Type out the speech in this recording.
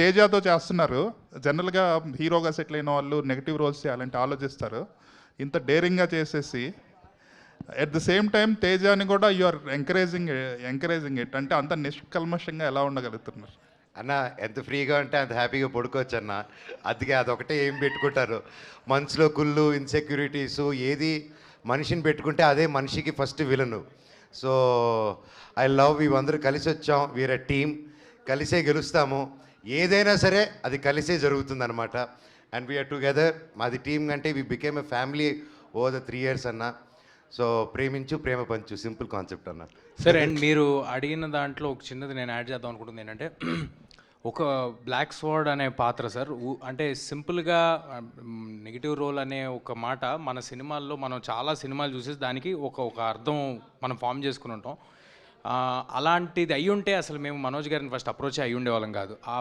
తేజాతో చేస్తున్నారు. జనరల్గా హీరోగా సెటిల్ అయిన వాళ్ళు నెగిటివ్ రోల్స్ చేయాలంటే ఆలోచిస్తారు. ఇంత డేరింగ్గా చేసేసి ఎట్ ద సేమ్ టైం తేజాని కూడా you are encouraging encouraging it. అంటే అంత నిష్కల్మషంగా ఎలా ఉండగలుగుతున్నారు? అన్న ఎంత ఫ్రీగా ఉంటే అంత హ్యాపీగా పడుకోవచ్చు అన్న అందుకే అదొకటే ఏం పెట్టుకుంటారు. మనసులో కుళ్ళు ఇన్సెక్యూరిటీస్ ఏది మనిషిని పెట్టుకుంటే అదే మనిషికి first villain. So I love ఇవందరూ కలిసి వచ్చాం వీర టీం కలిసే గెలుస్తాము. ఏదైనా సరే అది కలిసే జరుగుతుంది అనమాట అండ్ వీఆర్ టుగెదర్ మాది టీం కంటే we became a family over the three years అన్న. సో ప్రేమించు ప్రేమ పంచు. సింపుల్ కాన్సెప్ట్ అన్న. సరే అండ్ మీరు అడిగిన దాంట్లో ఒక చిన్నది నేను యాడ్ చేద్దాం అనుకుంటుంది ఏంటంటే ఒక బ్లాక్ స్వార్డ్ అనే పాత్ర సార్ ఊ- అంటే సింపుల్గా నెగిటివ్ రోల్ అనే ఒక మాట మన సినిమాల్లో మనం చాలా సినిమాలు చూసేసి దానికి ఒక ఒక అర్థం మనం ఫామ్ చేసుకుని ఉంటాం. అలాంటిది అయ్యుంటే ఉంటే అసలు మేము మనోజ్ గారిని ఫస్ట్ అప్రోచ్ అయ్యి ఉండేవాళ్ళం కాదు. ఆ